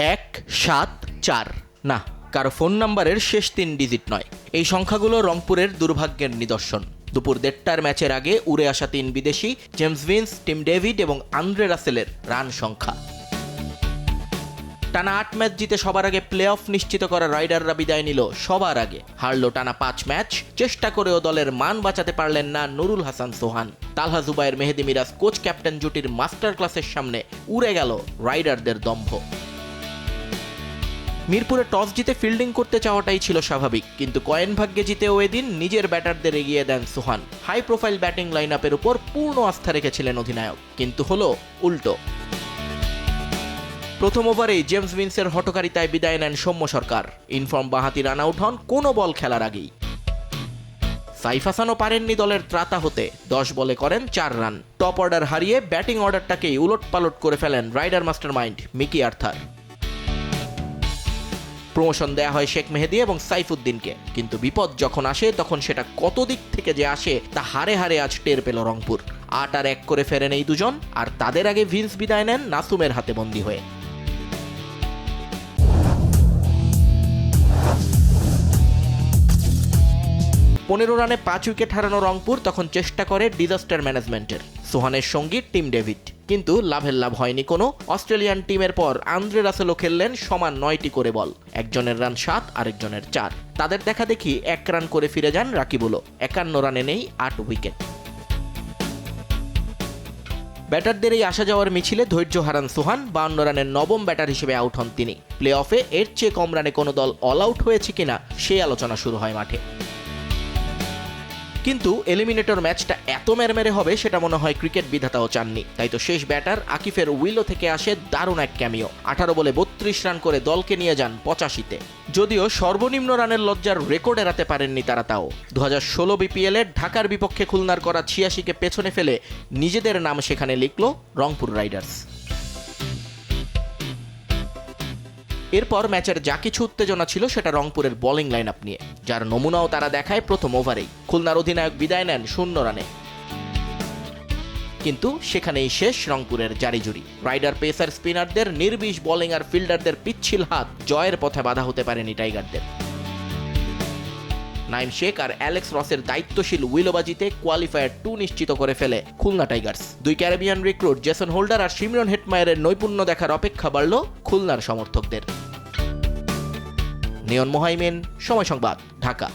এক, সাত, চার। না, কারও ফোন নাম্বারের শেষ তিন ডিজিট নয়। এই সংখ্যাগুলো রংপুরের দুর্ভাগ্যের নিদর্শন। দুপুর দেড়টার ম্যাচের আগে উড়ে আসা তিন বিদেশি, জেমস ভিন্স, টিম ডেভিড এবং আন্দ্রে রাসেলের রান সংখ্যা। টানা আট ম্যাচ জিতে সবার আগে প্লে অফ নিশ্চিত করা রাইডাররা বিদায় নিল সবার আগে। হারলো টানা পাঁচ ম্যাচ, চেষ্টা করেও দলের মান বাঁচাতে পারলেন না নুরুল হাসান সোহান। তালহা জুবাইর মেহেদি মিরাজ কোচ ক্যাপ্টেন জুটির মাস্টার ক্লাসের সামনে উড়ে গেল রাইডারদের দম্ভ। মিরপুরে টস জিতে ফিল্ডিং করতে চাওয়াটাই ছিল স্বাভাবিক, কিন্তু কয়েন ভাগ্যে জিতেও এদিন নিজের ব্যাটারদের এগিয়ে দেন সুহান। হাই প্রোফাইল ব্যাটিং লাইন আপের উপর পূর্ণ আস্থা রেখেছিলেন অধিনায়ক, কিন্তু হলো উল্টো। প্রথম ওভারেই জেমস ভিন্সের হটকারিতায় বিদায় নেন সৌম্য সরকার। ইনফর্ম বাহাতি রান আউট হন কোনো বল খেলার আগেই। সাইফ হাসানও পারেননি দলের ত্রাতা হতে, দশ বলে করেন চার রান। টপ অর্ডার হারিয়ে ব্যাটিং অর্ডারটাকেই উলট পালট করে ফেলেন rider mastermind Mickey Arthur. Promotion দেয়া হয় শেখ মেহেদি এবং সাইফুদ্দিনকে। কিন্তু বিপদ যখন আসে, তখন সেটা কত দিক থেকে যে আসে, তা হারে হারে আজ টের পেল রংপুর। আট আর এক করে ফেরেন এই দুজন, আর তাদের আগে ভিন্স বিদায় নেন নাসুমের হাতে বন্দী হয়ে। পনেরো রানে পাঁচ উইকেট হারানো রংপুর তখন চেষ্টা করে ডিজাস্টার ম্যানেজমেন্টের। সোহানের সঙ্গী টিম ডেভিড। কিন্তু লাভের লাভ হয়নি কোনো। অস্ট্রেলিয়ান টিমের পর আন্দ্রে রাসেলও খেললেন সমান নয়টি করে বল। একজনের রান সাত, আরেকজনের চার। তাদের দেখা দেখি এক রান করে ফিরে যান রাকিবুলও। একান্ন রানে নেই আট উইকেট। ব্যাটারদের এই আসা যাওয়ার মিছিলে ধৈর্য হারান সোহান। বাউন্ন রানের নবম ব্যাটার হিসেবে আউট হন তিনি। প্লে অফে এর চেয়ে কম রানে কোনো দল অল আউট হয়েছে কিনা সেই আলোচনা শুরু হয় মাঠে। কিন্তু এলিমিনেটর ম্যাচটা এত মেরমেরে হবে, সেটা মনে হয় ক্রিকেট বিধাতাও চাননি। তাই তো শেষ ব্যাটার আকিফের উইলো থেকে আসে দারুণ এক ক্যামিও আঠারো বলে বত্রিশ রান করে দলকে নিয়ে যান পঁচাশিতে। যদিও সর্বনিম্ন রানের লজ্জার রেকর্ড এড়াতে পারেননি তারা তাও। দু হাজার ষোলো বিপিএলের ঢাকার বিপক্ষে খুলনার করা ছিয়াশিকে পেছনে ফেলে নিজেদের নাম সেখানে লিখল রংপুর রাইডার্স। এরপর ম্যাচের যা কিছু উত্তেজনা ছিল সেটা রংপুরের বোলিং লাইন আপ নিয়ে, যার নমুনাও তারা দেখায় প্রথম ওভারেই। খুলনার অধিনায়ক বিদায় নেন শূন্য রানে। কিন্তু সেখানেই শেষ রংপুরের জারিজুরি। রাইডার পেসার স্পিনারদের, নির্বিষ বোলিং আর ফিল্ডারদের পিচ্ছিল হাত জয়ের পথে বাধা হতে পারেনি টাইগারদের। নাইম শেখ আর অ্যালেক্স রসের দায়িত্বশীল উইলোবাজিতে কোয়ালিফায়ার টু নিশ্চিত করে ফেলে খুলনা টাইগার্স। দুই ক্যারিবিয়ান রিক্রুট জেসন হোল্ডার আর সিমরন হেটমায়ারের নৈপুণ্য দেখার অপেক্ষা বাড়ল খুলনার সমর্থকদের। নিয়ন মোহাইমেন সময় সংবাদ ঢাকা।